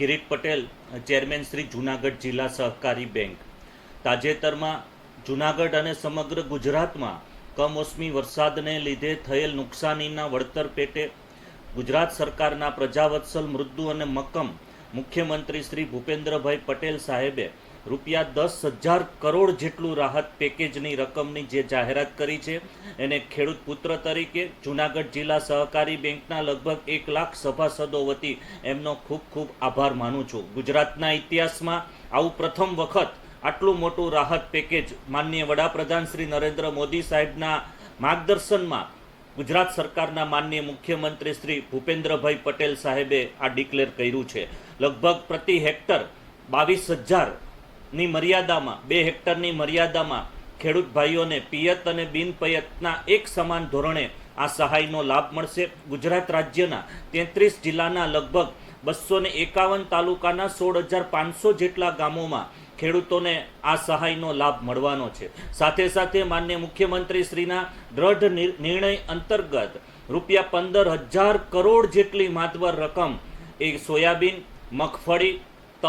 Kirit Patel, chairman Shri Junagadh જિલ્લા સહકારી bank. તાજેતરમાં જુનાગઢ અને સમગ્ર ગુજરાતમાં કમોસમી વરસાદને લીધે થયેલ નુકસાનીના વળતર પેટે ગુજરાત સરકારના પ્રજાવત્સલ મૃદુ અને મક્કમ મુખ્યમંત્રી શ્રી ભૂપેન્દ્રભાઈ પટેલ સાહેબે રૂપિયા દસ હજાર કરોડ જેટલું રાહત પેકેજની રકમની જે જાહેરાત કરી છે, એને ખેડૂત પુત્ર તરીકે જુનાગઢ જિલ્લા સહકારી બેંકના લગભગ એક લાખ સભાસદો વતી એમનો ખૂબ ખૂબ આભાર માનું છું. ગુજરાતના ઇતિહાસમાં આવું પ્રથમ વખત આટલું મોટું રાહત પેકેજ માનનીય વડાપ્રધાન શ્રી નરેન્દ્ર મોદી સાહેબના માર્ગદર્શનમાં ગુજરાત સરકારના માનનીય મુખ્યમંત્રી શ્રી ભૂપેન્દ્રભાઈ પટેલ સાહેબે આ ડિક્લેર કર્યું છે. લગભગ પ્રતિ હેક્ટર બાવીસ હજારની મર્યાદામાં, બે હેક્ટરની મર્યાદામાં ખેડૂત ભાઈઓને પિયત અને બિનપયતના એક સમાન ધોરણે આ સહાયનો લાભ મળશે. ગુજરાત રાજ્યના તેત્રીસ જિલ્લાના લગભગ બસો ને એકાવન તાલુકાના સોળ હજાર પાંચસો જેટલા ગામોમાં ખેડૂતોને આ સહાયનો લાભ મળવાનો છે. સાથે સાથે માન્ય મુખ્યમંત્રી શ્રીના દ્રઢ નિર્ણય અંતર્ગત રૂપિયા પંદર હજાર કરોડ જેટલી માતબર રકમ એ સોયાબીન, મગફળી, ત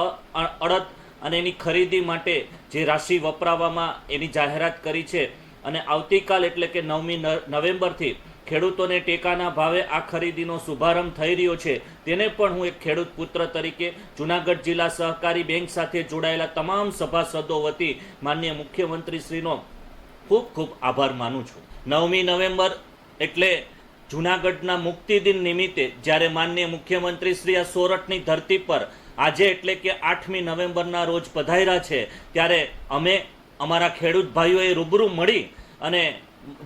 અડદ અને એની ખરીદી માટે જે રાશિ વપરાવામાં એની જાહેરાત કરી છે. અને આવતીકાલ એટલે કે નવમી નવેમ્બરથી ખેડૂતોને ટેકાના ભાવે આ ખરીદીનો શુભારંભ થઈ રહ્યો છે. તેને પણ હું એક ખેડૂત પુત્ર તરીકે જુનાગઢ જિલ્લા સહકારી બેંક સાથે જોડાયેલા તમામ સભાસદો વતી માન્ય મુખ્યમંત્રીશ્રીનો ખૂબ ખૂબ આભાર માનું છું. નવમી નવેમ્બર એટલે જુનાગઢના મુક્તિ દિન નિમિત્તે જ્યારે માન્ય મુખ્યમંત્રી શ્રી આ સોરઠની ધરતી પર આજે એટલે કે આઠમી નવેમ્બરના રોજ પધાર્યા છે, ત્યારે અમે અમારા ખેડૂત ભાઈઓએ રૂબરૂ મળી અને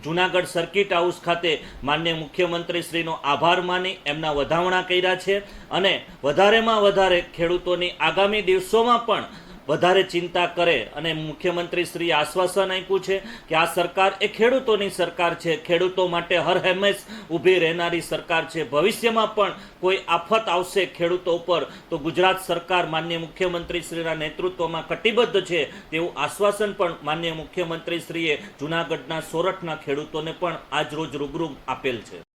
જુનાગઢ સર્કિટ હાઉસ ખાતે માન્ય મુખ્યમંત્રી શ્રીનો આભાર માની એમના વધામણા કર્યા છે અને વધારેમાં વધારે ખેડૂતોની આગામી દિવસોમાં પણ વધારે ચિંતા કરે અને મુખ્યમંત્રી શ્રીએ આશ્વાસન આપ્યું છે કે આ સરકાર એ ખેડૂતોની સરકાર છે. ખેડૂતો માટે હર હંમેશ ઊભી રહેનારી સરકાર છે. ભવિષ્યમાં પણ કોઈ આફત આવશે ખેડૂતો ઉપર, તો ગુજરાત સરકાર માન્ય મુખ્યમંત્રી શ્રીના નેતૃત્વમાં કટિબદ્ધ છે તેવું આશ્વાસન પણ માન્ય મુખ્યમંત્રી શ્રીએ જુનાગઢના સોરઠના ખેડૂતોને પણ આજ રોજ રૂબરૂ આપેલ છે.